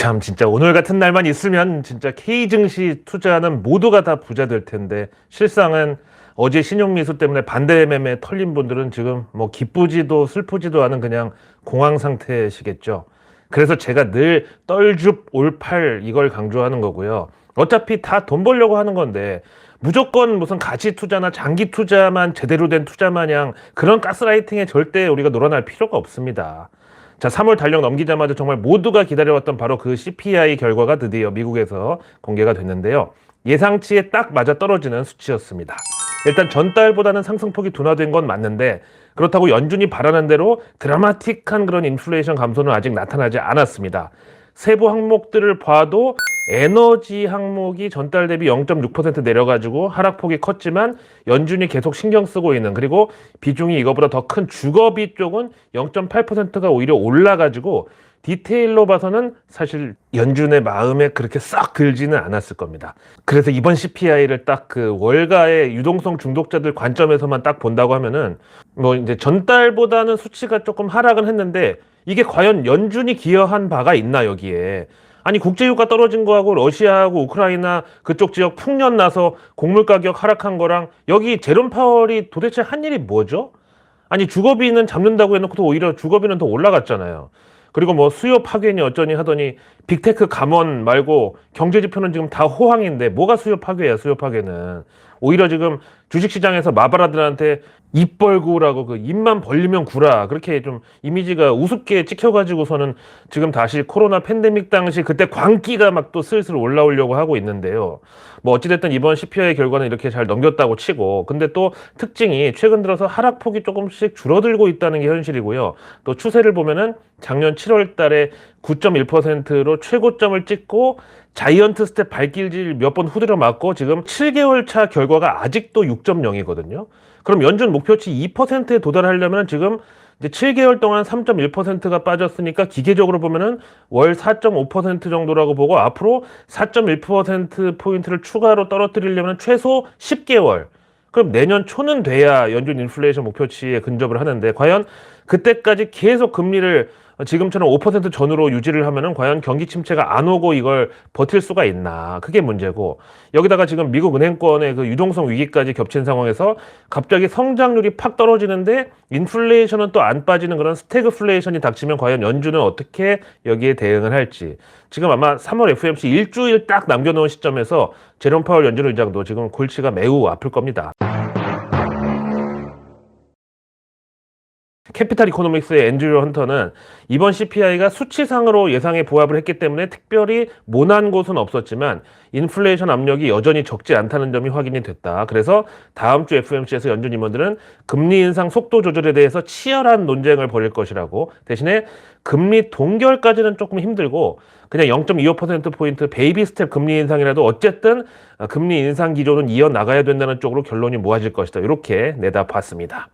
참 진짜 오늘 같은 날만 있으면 진짜 K 증시 투자하는 모두가 다 부자 될 텐데 실상은 어제 신용미수 때문에 반대 매매 털린 분들은 지금 뭐 기쁘지도 슬프지도 않은 그냥 공황 상태시겠죠. 그래서 제가 늘 떨줍 올팔 이걸 강조하는 거고요. 어차피 다 돈 벌려고 하는 건데 무조건 무슨 가치 투자나 장기 투자만 제대로 된 투자 마냥 그런 가스라이팅에 절대 우리가 놀아날 필요가 없습니다. 자, 3월 달력 넘기자마자 정말 모두가 기다려왔던 바로 그 CPI 결과가 드디어 미국에서 공개가 됐는데요. 예상치에 딱 맞아 떨어지는 수치였습니다. 일단 전달보다는 상승폭이 둔화된 건 맞는데 그렇다고 연준이 바라는 대로 드라마틱한 그런 인플레이션 감소는 아직 나타나지 않았습니다. 세부 항목들을 봐도 에너지 항목이 전달 대비 0.6% 내려가지고 하락폭이 컸지만 연준이 계속 신경 쓰고 있는 그리고 비중이 이거보다 더 큰 주거비 쪽은 0.8%가 오히려 올라가지고 디테일로 봐서는 사실 연준의 마음에 그렇게 싹 들지는 않았을 겁니다. 그래서 이번 CPI를 딱 그 월가의 유동성 중독자들 관점에서만 딱 본다고 하면은 뭐 이제 전달보다는 수치가 조금 하락은 했는데 이게 과연 연준이 기여한 바가 있나 여기에 아니 국제유가 떨어진 거하고 러시아하고 우크라이나 그쪽 지역 풍년 나서 곡물 가격 하락한 거랑 여기 제롬 파월이 도대체 한 일이 뭐죠? 아니 주거비는 잡는다고 해놓고도 오히려 주거비는 더 올라갔잖아요. 그리고 뭐 수요 파괴니 어쩌니 하더니 빅테크 감원 말고 경제 지표는 지금 다 호황인데 뭐가 수요 파괴야 수요 파괴는 오히려 지금 주식시장에서 마바라들한테 입 벌구라고 그 입만 벌리면 구라 그렇게 좀 이미지가 우습게 찍혀가지고서는 지금 다시 코로나 팬데믹 당시 그때 광기가 막 또 슬슬 올라오려고 하고 있는데요. 뭐 어찌됐든 이번 CPI 결과는 이렇게 잘 넘겼다고 치고 근데 또 특징이 최근 들어서 하락폭이 조금씩 줄어들고 있다는 게 현실이고요. 또 추세를 보면은 작년 7월 달에 9.1%로 최고점을 찍고 자이언트 스텝 발길질 몇 번 후드려 맞고 지금 7개월 차 결과가 아직도 6.0이거든요. 그럼 연준 목표치 2%에 도달하려면 지금 이제 7개월 동안 3.1%가 빠졌으니까 기계적으로 보면은 월 4.5% 정도라고 보고 앞으로 4.1% 포인트를 추가로 떨어뜨리려면 최소 10개월. 그럼 내년 초는 돼야 연준 인플레이션 목표치에 근접을 하는데 과연 그때까지 계속 금리를 지금처럼 5% 전후로 유지를 하면은 과연 경기 침체가 안 오고 이걸 버틸 수가 있나 그게 문제고 여기다가 지금 미국 은행권의 그 유동성 위기까지 겹친 상황에서 갑자기 성장률이 팍 떨어지는데 인플레이션은 또 안 빠지는 그런 스태그플레이션이 닥치면 과연 연준은 어떻게 여기에 대응을 할지 지금 아마 3월 FOMC 일주일 딱 남겨놓은 시점에서 제롬 파월 연준 의장도 지금 골치가 매우 아플 겁니다. 캐피탈 이코노믹스의 앤드류 헌터는 이번 CPI가 수치상으로 예상에 부합을 했기 때문에 특별히 모난 곳은 없었지만 인플레이션 압력이 여전히 적지 않다는 점이 확인이 됐다. 그래서 다음 주 FOMC에서 연준 임원들은 금리 인상 속도 조절에 대해서 치열한 논쟁을 벌일 것이라고 대신에 금리 동결까지는 조금 힘들고 그냥 0.25%포인트 베이비 스텝 금리 인상이라도 어쨌든 금리 인상 기조는 이어나가야 된다는 쪽으로 결론이 모아질 것이다. 이렇게 내다봤습니다.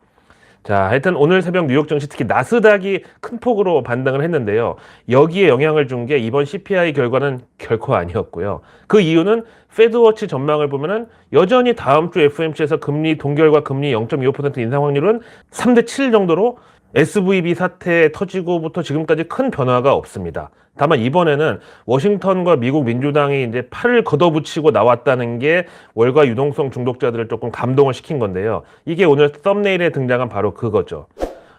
자, 하여튼 오늘 새벽 뉴욕 증시 특히 나스닥이 큰 폭으로 반등을 했는데요. 여기에 영향을 준 게 이번 CPI 결과는 결코 아니었고요. 그 이유는 페드워치 전망을 보면은 여전히 다음 주 FOMC에서 금리 동결과 금리 0.25% 인상 확률은 3대 7 정도로 SVB 사태 터지고부터 지금까지 큰 변화가 없습니다. 다만 이번에는 워싱턴과 미국 민주당이 이제 팔을 걷어붙이고 나왔다는 게 월가 유동성 중독자들을 조금 감동을 시킨 건데요. 이게 오늘 썸네일에 등장한 바로 그거죠.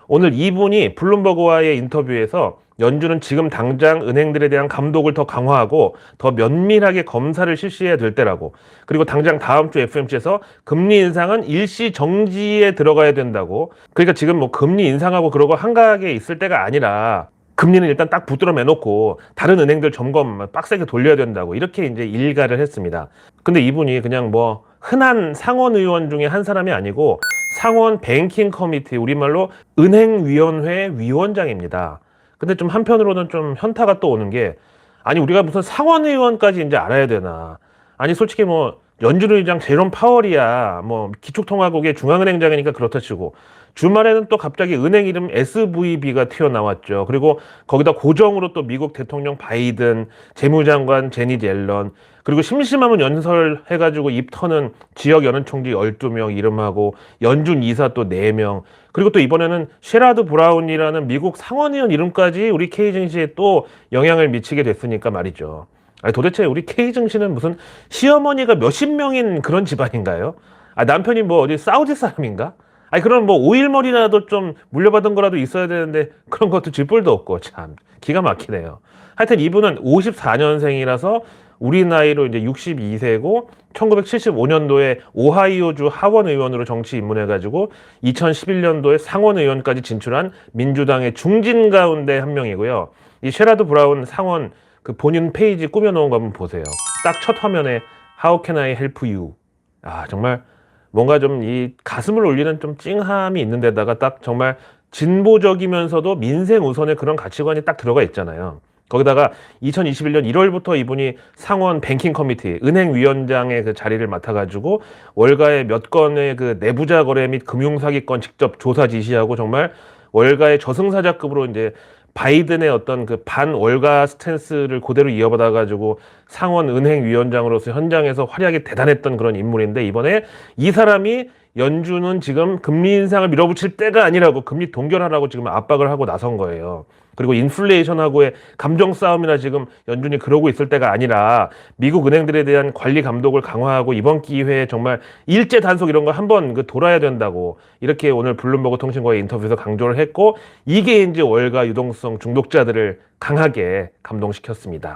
오늘 이분이 블룸버그와의 인터뷰에서 연준은 지금 당장 은행들에 대한 감독을 더 강화하고 더 면밀하게 검사를 실시해야 될 때라고. 그리고 당장 다음 주 FMC에서 금리 인상은 일시 정지에 들어가야 된다고. 그러니까 지금 뭐 금리 인상하고 그러고 한가하게 있을 때가 아니라 금리는 일단 딱 붙들어 매놓고 다른 은행들 점검 빡세게 돌려야 된다고 이렇게 이제 일가를 했습니다. 근데 이분이 그냥 뭐 흔한 상원 의원 중에 한 사람이 아니고 상원 뱅킹 커미티 우리말로 은행위원회 위원장입니다. 근데 좀 한편으로는 좀 현타가 또 오는 게 아니 우리가 무슨 상원 의원까지 이제 알아야 되나? 아니 솔직히 뭐 연준 의장 제롬 파월이야 뭐 기축통화국의 중앙은행장이니까 그렇다 치고 주말에는 또 갑자기 은행 이름 SVB가 튀어나왔죠. 그리고 거기다 고정으로 또 미국 대통령 바이든, 재무장관 제니 젤런, 그리고 심심하면 연설해가지고 입 터는 지역 연은 총리 12명 이름하고 연준 이사 또 4명 그리고 또 이번에는 셰라드 브라운이라는 미국 상원의원 이름까지 우리 K 증시에 또 영향을 미치게 됐으니까 말이죠. 아니 도대체 우리 K 증시는 무슨 시어머니가 몇십 명인 그런 집안인가요? 아 남편이 뭐 어디 사우디 사람인가? 아니 그런 뭐 오일머리라도 좀 물려받은 거라도 있어야 되는데 그런 것도 쥐뿔도 없고 참 기가 막히네요. 하여튼 이분은 54년생이라서 우리 나이로 이제 62세고 1975년도에 오하이오주 하원 의원으로 정치 입문해 가지고 2011년도에 상원 의원까지 진출한 민주당의 중진 가운데 한 명이고요. 이 셰라드 브라운 상원 그 본인 페이지 꾸며 놓은 거 한번 보세요. 딱 첫 화면에 How can I help you? 아 정말 뭔가 좀 이 가슴을 울리는 좀 찡함이 있는 데다가 딱 정말 진보적이면서도 민생 우선의 그런 가치관이 딱 들어가 있잖아요. 거기다가 2021년 1월부터 이분이 상원 뱅킹 커미티 은행 위원장의 그 자리를 맡아가지고 월가의 몇 건의 그 내부자 거래 및 금융 사기건 직접 조사 지시하고 정말 월가의 저승사자급으로 이제 바이든의 어떤 그 반월가 스탠스를 그대로 이어받아 가지고 상원 은행 위원장으로서 현장에서 활약이 대단했던 그런 인물인데 이번에 이 사람이 연준은 지금 금리 인상을 밀어붙일 때가 아니라고 금리 동결하라고 지금 압박을 하고 나선 거예요. 그리고 인플레이션하고의 감정 싸움이나 지금 연준이 그러고 있을 때가 아니라 미국 은행들에 대한 관리 감독을 강화하고 이번 기회에 정말 일제 단속 이런 거 한번 그 돌아야 된다고 이렇게 오늘 블룸버그 통신과의 인터뷰에서 강조를 했고 이게 이제 월가 유동성 중독자들을 강하게 감동시켰습니다.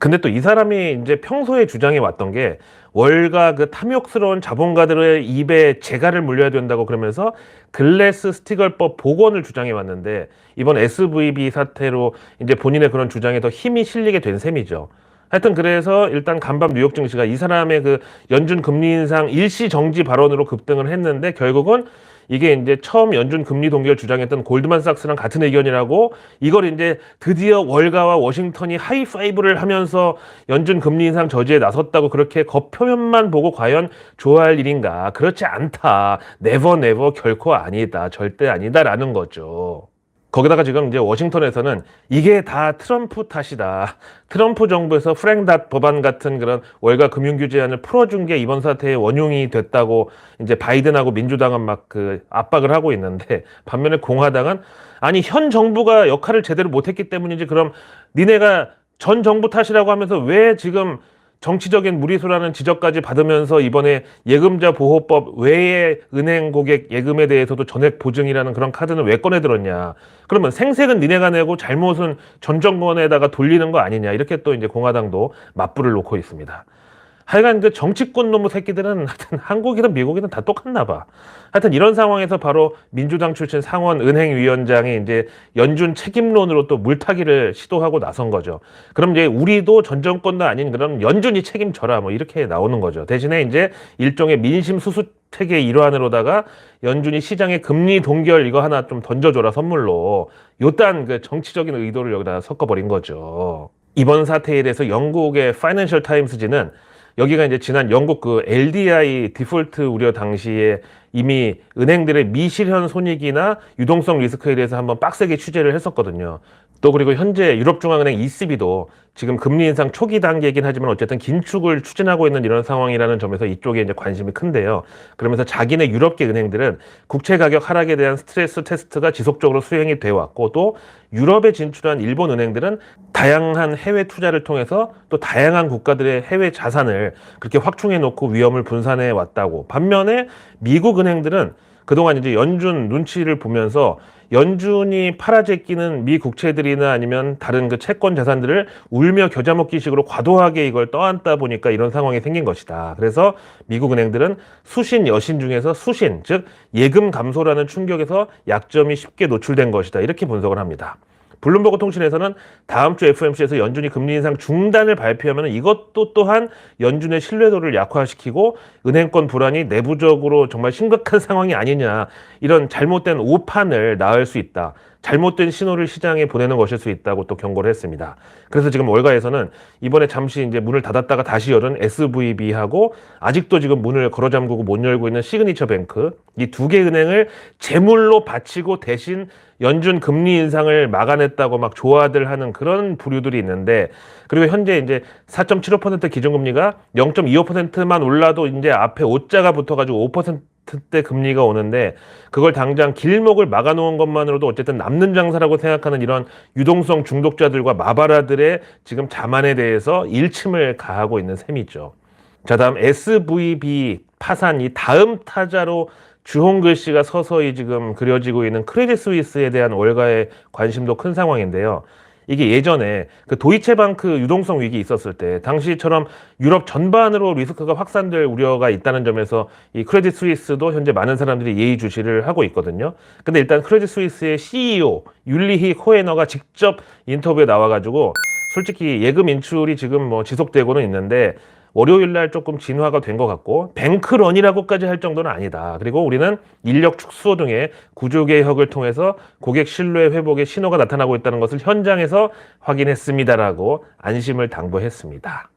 근데 또 이 사람이 이제 평소에 주장해 왔던 게 월가 그 탐욕스러운 자본가들의 입에 재갈을 물려야 된다고 그러면서 글래스 스티걸법 복원을 주장해 왔는데 이번 SVB 사태로 이제 본인의 그런 주장에 더 힘이 실리게 된 셈이죠. 하여튼 그래서 일단 간밤 뉴욕 증시가 이 사람의 그 연준 금리 인상 일시 정지 발언으로 급등을 했는데 결국은 이게 이제 처음 연준 금리 동결 주장했던 골드만삭스랑 같은 의견이라고 이걸 이제 드디어 월가와 워싱턴이 하이파이브를 하면서 연준 금리 인상 저지에 나섰다고 그렇게 겉표면만 보고 과연 좋아할 일인가? 그렇지 않다. 네버 네버 결코 아니다. 절대 아니다라는 거죠. 거기다가 지금 이제 워싱턴에서는 이게 다 트럼프 탓이다. 트럼프 정부에서 프랭닷 법안 같은 그런 월가 금융 규제안을 풀어준 게 이번 사태의 원흉이 됐다고 이제 바이든하고 민주당은 막 그 압박을 하고 있는데 반면에 공화당은 아니 현 정부가 역할을 제대로 못했기 때문이지 그럼 니네가 전 정부 탓이라고 하면서 왜 지금 정치적인 무리수라는 지적까지 받으면서 이번에 예금자 보호법 외에 은행 고객 예금에 대해서도 전액 보증이라는 그런 카드는 왜 꺼내 들었냐. 그러면 생색은 니네가 내고 잘못은 전 정권에다가 돌리는 거 아니냐. 이렇게 또 이제 공화당도 맞불을 놓고 있습니다. 하여간 그 정치권 놈의 새끼들은 하여튼 한국이든 미국이든 다 똑같나 봐. 하여튼 이런 상황에서 바로 민주당 출신 상원 은행위원장이 이제 연준 책임론으로 또 물타기를 시도하고 나선 거죠. 그럼 이제 우리도 전 정권도 아닌 그런 연준이 책임져라 뭐 이렇게 나오는 거죠. 대신에 이제 일종의 민심 수수책의 일환으로다가 연준이 시장에 금리 동결 이거 하나 좀 던져줘라 선물로 요딴 그 정치적인 의도를 여기다 섞어버린 거죠. 이번 사태에 대해서 영국의 파이낸셜 타임스지는 여기가 이제 지난 영국 그 LDI 디폴트 우려 당시에 이미 은행들의 미실현 손익이나 유동성 리스크에 대해서 한번 빡세게 취재를 했었거든요. 또 그리고 현재 유럽중앙은행 ECB도 지금 금리 인상 초기 단계이긴 하지만 어쨌든 긴축을 추진하고 있는 이런 상황이라는 점에서 이쪽에 이제 관심이 큰데요. 그러면서 자기네 유럽계 은행들은 국채 가격 하락에 대한 스트레스 테스트가 지속적으로 수행이 돼 왔고 또 유럽에 진출한 일본 은행들은 다양한 해외 투자를 통해서 또 다양한 국가들의 해외 자산을 그렇게 확충해 놓고 위험을 분산해 왔다고. 반면에 미국 은행들은 그동안 이제 연준 눈치를 보면서 연준이 팔아제끼는 미 국채들이나 아니면 다른 그 채권 자산들을 울며 겨자 먹기식으로 과도하게 이걸 떠안다 보니까 이런 상황이 생긴 것이다. 그래서 미국 은행들은 수신 여신 중에서 수신, 즉 예금 감소라는 충격에서 약점이 쉽게 노출된 것이다. 이렇게 분석을 합니다. 블룸버그 통신에서는 다음 주 FOMC에서 연준이 금리 인상 중단을 발표하면 이것도 또한 연준의 신뢰도를 약화시키고 은행권 불안이 내부적으로 정말 심각한 상황이 아니냐 이런 잘못된 오판을 낳을 수 있다. 잘못된 신호를 시장에 보내는 것일 수 있다고 또 경고를 했습니다. 그래서 지금 월가에서는 이번에 잠시 이제 문을 닫았다가 다시 열은 SVB하고 아직도 지금 문을 걸어 잠그고 못 열고 있는 시그니처 뱅크 이 두 개 은행을 제물로 바치고 대신 연준 금리 인상을 막아냈다고 막 좋아들 하는 그런 부류들이 있는데 그리고 현재 이제 4.75% 기준금리가 0.25%만 올라도 이제 앞에 5자가 붙어가지고 5%대 금리가 오는데 그걸 당장 길목을 막아놓은 것만으로도 어쨌든 남는 장사라고 생각하는 이런 유동성 중독자들과 마바라들의 지금 자만에 대해서 일침을 가하고 있는 셈이죠. 자 다음 SVB 파산 이 다음 타자로 주홍 글씨가 서서히 지금 그려지고 있는 크레딧 스위스에 대한 월가의 관심도 큰 상황인데요. 이게 예전에 그 도이체방크 유동성 위기 있었을 때 당시처럼 유럽 전반으로 리스크가 확산될 우려가 있다는 점에서 이 크레딧 스위스도 현재 많은 사람들이 예의주시를 하고 있거든요. 근데 일단 크레딧 스위스의 CEO 율리히 코에너가 직접 인터뷰에 나와가지고 솔직히 예금 인출이 지금 뭐 지속되고는 있는데 월요일 날 조금 진화가 된 것 같고 뱅크런이라고까지 할 정도는 아니다. 그리고 우리는 인력 축소 등의 구조 개혁을 통해서 고객 신뢰 회복의 신호가 나타나고 있다는 것을 현장에서 확인했습니다라고 안심을 당부했습니다.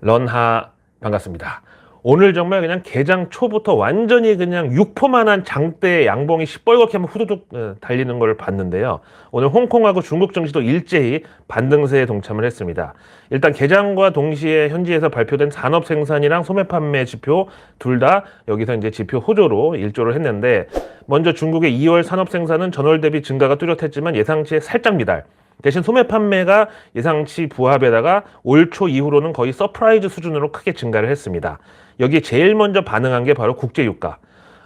런하 반갑습니다. 오늘 정말 그냥 개장 초부터 완전히 그냥 육포만한 장대 양봉이 시뻘겋게 한번 후두둑 어, 달리는 걸 봤는데요. 오늘 홍콩하고 중국 증시도 일제히 반등세에 동참을 했습니다. 일단 개장과 동시에 현지에서 발표된 산업 생산이랑 소매 판매 지표 둘 다 여기서 이제 지표 호조로 일조를 했는데 먼저 중국의 2월 산업 생산은 전월 대비 증가가 뚜렷했지만 예상치에 살짝 미달. 대신 소매 판매가 예상치 부합에다가 올 초 이후로는 거의 서프라이즈 수준으로 크게 증가를 했습니다. 여기 제일 먼저 반응한 게 바로 국제 유가.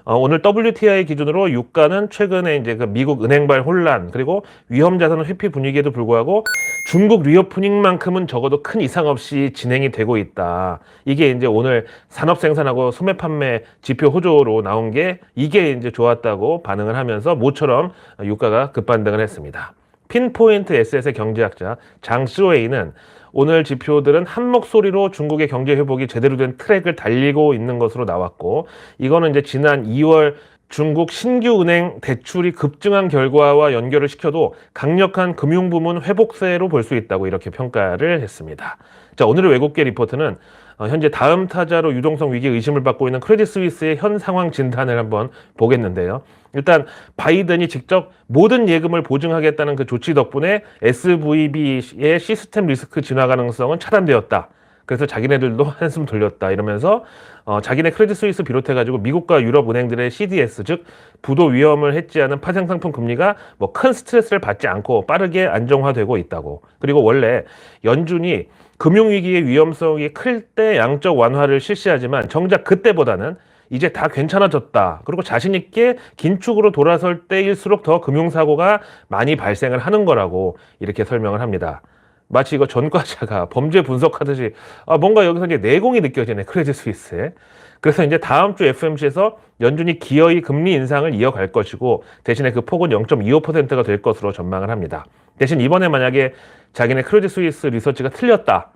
어, 오늘 WTI 기준으로 유가는 최근에 이제 그 미국 은행발 혼란 그리고 위험 자산 회피 분위기에도 불구하고 중국 리오프닝만큼은 적어도 큰 이상 없이 진행이 되고 있다. 이게 이제 오늘 산업 생산하고 소매 판매 지표 호조로 나온 게 이게 이제 좋았다고 반응을 하면서 모처럼 유가가 급반등을 했습니다. 핀포인트 S의 경제학자 장 스웨이는 오늘 지표들은 한 목소리로 중국의 경제 회복이 제대로 된 트랙을 달리고 있는 것으로 나왔고 이거는 이제 지난 2월 중국 신규 은행 대출이 급증한 결과와 연결을 시켜도 강력한 금융 부문 회복세로 볼 수 있다고 이렇게 평가를 했습니다. 자, 오늘의 외국계 리포트는 어, 현재 다음 타자로 유동성 위기 의심을 받고 있는 크레딧 스위스의 현 상황 진단을 한번 보겠는데요. 일단 바이든이 직접 모든 예금을 보증하겠다는 그 조치 덕분에 SVB의 시스템 리스크 진화 가능성은 차단되었다. 그래서 자기네들도 한숨 돌렸다 이러면서 어, 자기네 크레딧 스위스 비롯해 가지고 미국과 유럽 은행들의 CDS 즉 부도 위험을 해지하는 파생 상품 금리가 뭐 큰 스트레스를 받지 않고 빠르게 안정화되고 있다고 그리고 원래 연준이 금융위기의 위험성이 클 때 양적 완화를 실시하지만 정작 그때보다는 이제 다 괜찮아졌다. 그리고 자신 있게 긴축으로 돌아설 때일수록 더 금융사고가 많이 발생을 하는 거라고 이렇게 설명을 합니다. 마치 이거 전과자가 범죄 분석하듯이 아, 뭔가 여기서 이제 내공이 느껴지네. 크레딧 스위스에. 그래서 이제 다음 주 FMC에서 연준이 기어이 금리 인상을 이어갈 것이고 대신에 그 폭은 0.25%가 될 것으로 전망을 합니다. 대신 이번에 만약에 자기네 크레딧 스위스 리서치가 틀렸다.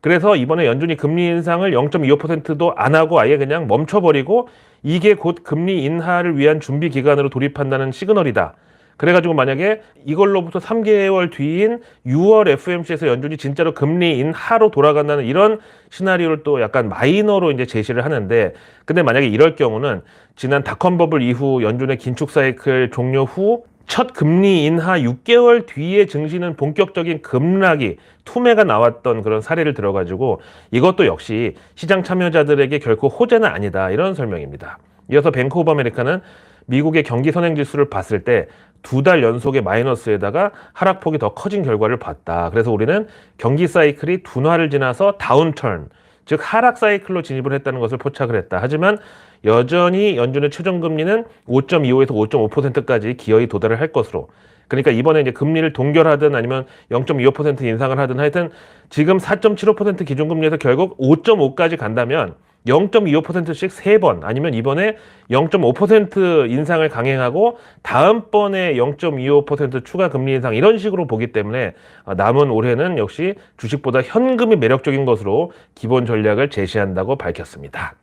그래서 이번에 연준이 금리 인상을 0.25%도 안 하고 아예 그냥 멈춰버리고 이게 곧 금리 인하를 위한 준비 기간으로 돌입한다는 시그널이다. 그래가지고 만약에 이걸로부터 3개월 뒤인 6월 FMC에서 연준이 진짜로 금리 인하로 돌아간다는 이런 시나리오를 또 약간 마이너로 이제 제시를 하는데 근데 만약에 이럴 경우는 지난 닷컴 버블 이후 연준의 긴축 사이클 종료 후 첫 금리 인하 6개월 뒤에 증시는 본격적인 급락이 투매가 나왔던 그런 사례를 들어가지고 이것도 역시 시장 참여자들에게 결코 호재는 아니다 이런 설명입니다. 이어서 뱅크 오브 아메리카는 미국의 경기 선행 지수를 봤을 때 두 달 연속의 마이너스에다가 하락폭이 더 커진 결과를 봤다. 그래서 우리는 경기 사이클이 둔화를 지나서 다운턴, 즉 하락 사이클로 진입을 했다는 것을 포착을 했다. 하지만 여전히 연준의 최종 금리는 5.25에서 5.5%까지 기어이 도달을 할 것으로. 그러니까 이번에 이제 금리를 동결하든 아니면 0.25% 인상을 하든 하여튼 지금 4.75% 기준금리에서 결국 5.5까지 간다면 0.25%씩 세 번 아니면 이번에 0.5% 인상을 강행하고 다음번에 0.25% 추가 금리 인상 이런 식으로 보기 때문에 어, 남은 올해는 역시 주식보다 현금이 매력적인 것으로 기본 전략을 제시한다고 밝혔습니다.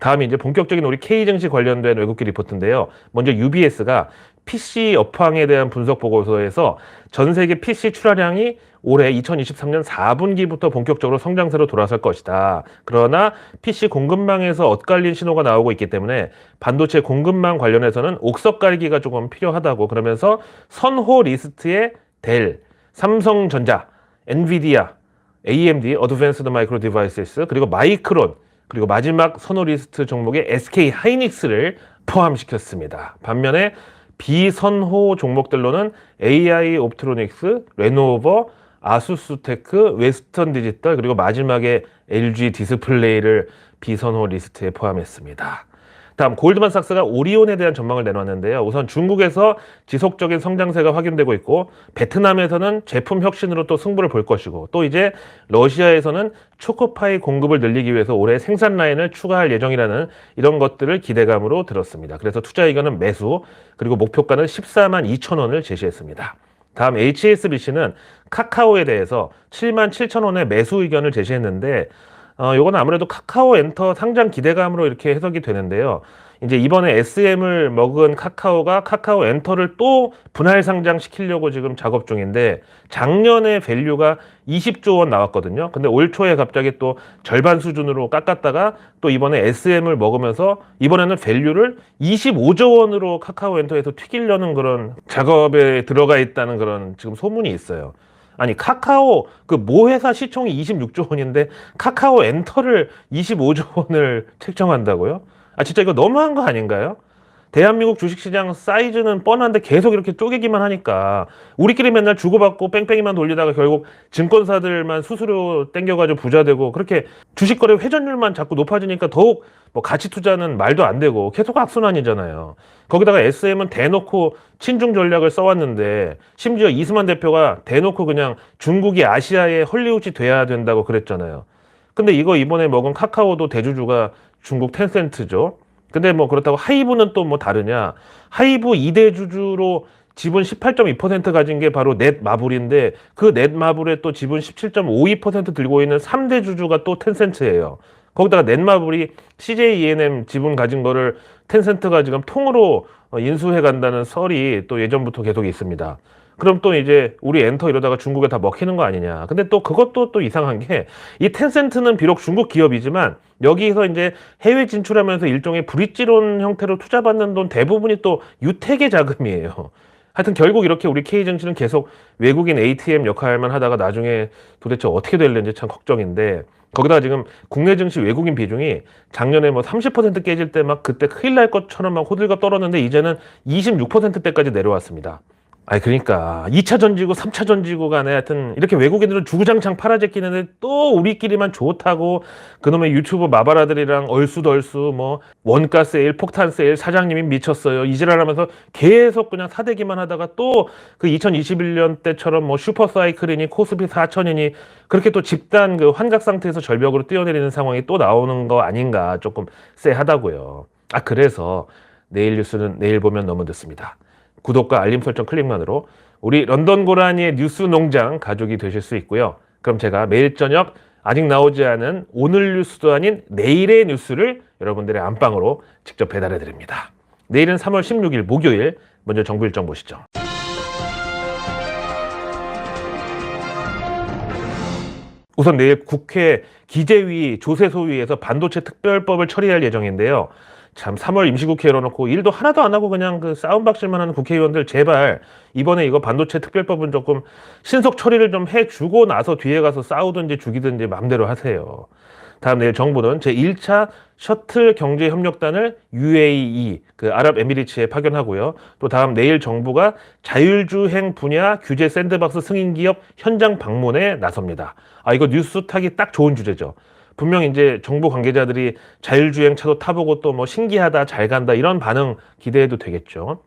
다음이 이제 본격적인 우리 K 증시 관련된 외국계 리포트인데요. 먼저 UBS가 PC 업황에 대한 분석 보고서에서 전 세계 PC 출하량이 올해 2023년 4분기부터 본격적으로 성장세로 돌아설 것이다. 그러나 PC 공급망에서 엇갈린 신호가 나오고 있기 때문에 반도체 공급망 관련해서는 옥석 깔기가 조금 필요하다고 그러면서 선호 리스트에 델, 삼성전자, 엔비디아, AMD, 어드밴스드 마이크로 디바이스스 그리고 마이크론 그리고 마지막 선호 리스트 종목에 SK 하이닉스를 포함시켰습니다. 반면에 비선호 종목들로는 AI 옵트로닉스, 레노버, 아수스테크, 웨스턴 디지털 그리고 마지막에 LG 디스플레이를 비선호 리스트에 포함했습니다. 다음 골드만삭스가 오리온에 대한 전망을 내놨는데요. 우선 중국에서 지속적인 성장세가 확인되고 있고 베트남에서는 제품 혁신으로 또 승부를 볼 것이고 또 이제 러시아에서는 초코파이 공급을 늘리기 위해서 올해 생산 라인을 추가할 예정이라는 이런 것들을 기대감으로 들었습니다. 그래서 투자 의견은 매수 그리고 목표가는 14만 2천 원을 제시했습니다. 다음 HSBC는 카카오에 대해서 7만 7천 원의 매수 의견을 제시했는데 어, 요건 아무래도 카카오 엔터 상장 기대감으로 이렇게 해석이 되는데요. 이제 이번에 SM을 먹은 카카오가 카카오 엔터를 또 분할 상장 시키려고 지금 작업 중인데 작년에 밸류가 20조 원 나왔거든요. 근데 올 초에 갑자기 또 절반 수준으로 깎았다가 또 이번에 SM을 먹으면서 이번에는 밸류를 25조 원으로 카카오 엔터에서 튀기려는 그런 작업에 들어가 있다는 그런 지금 소문이 있어요. 아니 카카오 그 모 회사 시총이 26조 원인데 카카오 엔터를 25조 원을 책정한다고요? 아 진짜 이거 너무한 거 아닌가요? 대한민국 주식시장 사이즈는 뻔한데 계속 이렇게 쪼개기만 하니까 우리끼리 맨날 주고받고 뺑뺑이만 돌리다가 결국 증권사들만 수수료 땡겨가지고 부자 되고 그렇게 주식거래 회전율만 자꾸 높아지니까 더욱 뭐 가치 투자는 말도 안 되고 계속 악순환이잖아요. 거기다가 SM은 대놓고 친중 전략을 써왔는데 심지어 이스만 대표가 대놓고 그냥 중국이 아시아의 헐리우드 돼야 된다고 그랬잖아요. 근데 이거 이번에 먹은 카카오도 대주주가 중국 텐센트죠. 근데 뭐 그렇다고 하이브는 또 뭐 다르냐? 하이브 2대 주주로 지분 18.2% 가진 게 바로 넷 마블인데 그 넷 마블에 또 지분 17.52% 들고 있는 3대 주주가 또 텐센트예요. 거기다가 넷마블이 CJ ENM 지분 가진 거를 텐센트가 지금 통으로 어, 인수해 간다는 설이 또 예전부터 계속 있습니다. 그럼 또 이제 우리 엔터 이러다가 중국에 다 먹히는 거 아니냐. 근데 또 그것도 또 이상한 게 이 텐센트는 비록 중국 기업이지만 여기서 이제 해외 진출하면서 일종의 브릿지론 형태로 투자받는 돈 대부분이 또 유택의 자금이에요. 하여튼 결국 이렇게 우리 K증시는 계속 외국인 ATM 역할만 하다가 나중에 도대체 어떻게 될는지 참 걱정인데 거기다가 지금 국내 증시 외국인 비중이 작년에 뭐 30% 깨질 때 막 그때 큰일 날 것처럼 막 호들갑 떨었는데 이제는 26%대까지 내려왔습니다. 아니 그러니까. 2차 전지고 3차 전지고 간에 하여튼 이렇게 외국인들은 주구장창 팔아제끼는데 또 우리끼리만 좋다고 그놈의 유튜브 마바라들이랑 얼쑤덜쑤 뭐 원가 세일 폭탄 세일 사장님이 미쳤어요. 이지랄하면서 계속 그냥 사대기만 하다가 또 그 2021년 때처럼 뭐 슈퍼사이클이니 코스피 4천이니 그렇게 또 집단 그 환각 상태에서 절벽으로 뛰어내리는 상황이 또 나오는 거 아닌가 조금 쎄하다고요. 아 그래서 내일 뉴스는 내일 보면 너무 늦습니다. 구독과 알림 설정 클릭만으로 우리 런던 고라니의 뉴스 농장 가족이 되실 수 있고요. 그럼 제가 매일 저녁 아직 나오지 않은 오늘 뉴스도 아닌 내일의 뉴스를 여러분들의 안방으로 직접 배달해 드립니다. 내일은 3월 16일 목요일 먼저 정부 일정 보시죠. 우선 내일 국회 기재위 조세소위에서 반도체 특별법을 처리할 예정인데요. 참 3월 임시국회 열어놓고 일도 하나도 안 하고 그냥 그 싸움박질만 하는 국회의원들 제발 이번에 이거 반도체 특별법은 조금 신속 처리를 좀 해주고 나서 뒤에 가서 싸우든지 죽이든지 마음대로 하세요. 다음 내일 정부는 제1차 셔틀 경제협력단을 UAE, 그 아랍에미리트에 파견하고요. 또 다음 내일 정부가 자율주행 분야 규제 샌드박스 승인 기업 현장 방문에 나섭니다. 아, 이거 뉴스 타기 딱 좋은 주제죠. 분명 이제 정부 관계자들이 자율주행 차도 타보고 또 뭐 신기하다, 잘 간다 이런 반응 기대해도 되겠죠.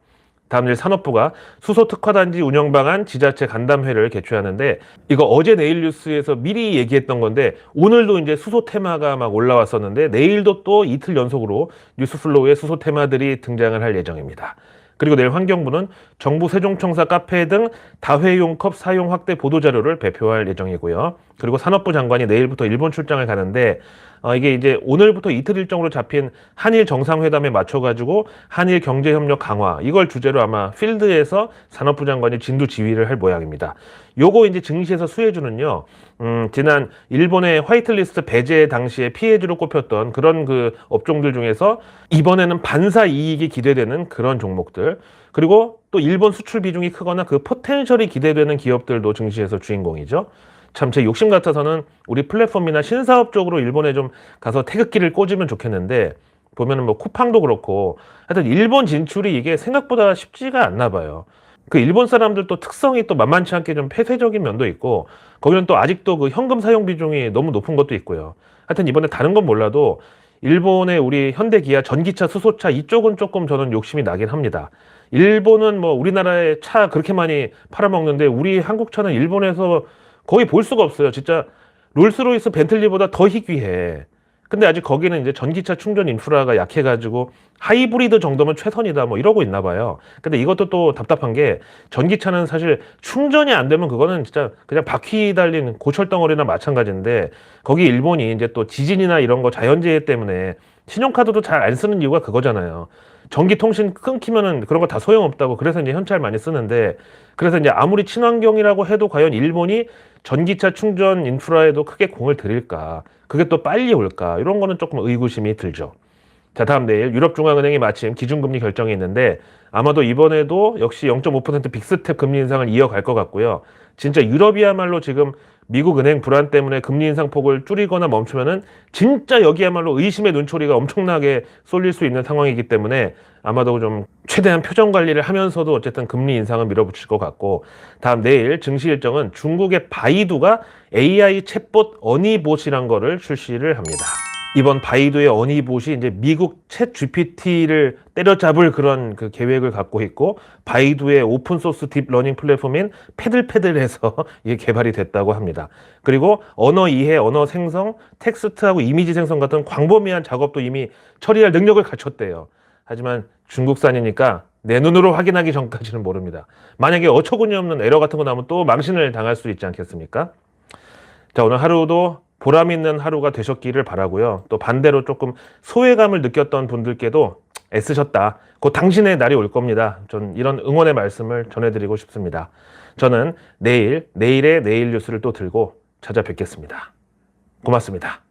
다음 일 산업부가 수소 특화단지 운영 방안 지자체 간담회를 개최하는데 이거 어제 내일 뉴스에서 미리 얘기했던 건데 오늘도 이제 수소 테마가 막 올라왔었는데 내일도 또 이틀 연속으로 뉴스 플로우에 수소 테마들이 등장을 할 예정입니다. 그리고 내일 환경부는 정부 세종청사 카페 등 다회용 컵 사용 확대 보도 자료를 발표할 예정이고요. 그리고 산업부 장관이 내일부터 일본 출장을 가는데 어, 이게 이제 오늘부터 이틀 일정으로 잡힌 한일 정상회담에 맞춰가지고 한일 경제협력 강화 이걸 주제로 아마 필드에서 산업부 장관이 진두 지휘를 할 모양입니다. 요거 이제 증시에서 수혜주는요, 음, 지난 일본의 화이트리스트 배제 당시에 피해주로 꼽혔던 그런 그 업종들 중에서 이번에는 반사 이익이 기대되는 그런 종목들, 그리고 또 일본 수출 비중이 크거나 그 포텐셜이 기대되는 기업들도 증시에서 주인공이죠. 참 제 욕심 같아서는 우리 플랫폼이나 신사업 쪽으로 일본에 좀 가서 태극기를 꽂으면 좋겠는데 보면은 뭐 쿠팡도 그렇고 하여튼 일본 진출이 이게 생각보다 쉽지가 않나 봐요. 그 일본 사람들 또 특성이 또 만만치 않게 좀 폐쇄적인 면도 있고 거기는 또 아직도 그 현금 사용 비중이 너무 높은 것도 있고요. 하여튼 이번에 다른 건 몰라도 일본의 우리 현대 기아 전기차 수소차 이쪽은 조금 저는 욕심이 나긴 합니다. 일본은 뭐 우리나라에 차 그렇게 많이 팔아먹는데 우리 한국 차는 일본에서 거의 볼 수가 없어요. 진짜 롤스로이스 벤틀리보다 더 희귀해. 근데 아직 거기는 이제 전기차 충전 인프라가 약해가지고 하이브리드 정도면 최선이다 뭐 이러고 있나 봐요. 근데 이것도 또 답답한 게 전기차는 사실 충전이 안 되면 그거는 진짜 그냥 바퀴 달린 고철덩어리나 마찬가지인데 거기 일본이 이제 또 지진이나 이런 거 자연재해 때문에 신용카드도 잘 안 쓰는 이유가 그거잖아요. 전기 통신 끊기면은 그런 거 다 소용없다고 그래서 이제 현찰 많이 쓰는데 그래서 이제 아무리 친환경이라고 해도 과연 일본이 전기차 충전 인프라에도 크게 공을 들일까? 그게 또 빨리 올까? 이런 거는 조금 의구심이 들죠. 자, 다음 내일 유럽중앙은행이 마침 기준금리 결정이 있는데 아마도 이번에도 역시 0.5% 빅스텝 금리 인상을 이어갈 것 같고요. 진짜 유럽이야말로 지금 미국 은행 불안 때문에 금리 인상 폭을 줄이거나 멈추면은 진짜 여기야말로 의심의 눈초리가 엄청나게 쏠릴 수 있는 상황이기 때문에 아마도 좀 최대한 표정 관리를 하면서도 어쨌든 금리 인상을 밀어붙일 것 같고 다음 내일 증시 일정은 중국의 바이두가 AI 챗봇 어니봇이란 거를 출시를 합니다. 이번 바이두의 어니봇이 이제 미국 챗 GPT를 때려잡을 그런 그 계획을 갖고 있고 바이두의 오픈 소스 딥 러닝 플랫폼인 패들패들에서 이게 개발이 됐다고 합니다. 그리고 언어 이해, 언어 생성, 텍스트하고 이미지 생성 같은 광범위한 작업도 이미 처리할 능력을 갖췄대요. 하지만 중국산이니까 내 눈으로 확인하기 전까지는 모릅니다. 만약에 어처구니 없는 에러 같은 거 나오면 또 망신을 당할 수 있지 않겠습니까? 자, 오늘 하루도 보람 있는 하루가 되셨기를 바라고요. 또 반대로 조금 소외감을 느꼈던 분들께도 애쓰셨다. 곧 당신의 날이 올 겁니다. 전 이런 응원의 말씀을 전해드리고 싶습니다. 저는 내일, 내일의 내일 뉴스를 또 들고 찾아뵙겠습니다. 고맙습니다.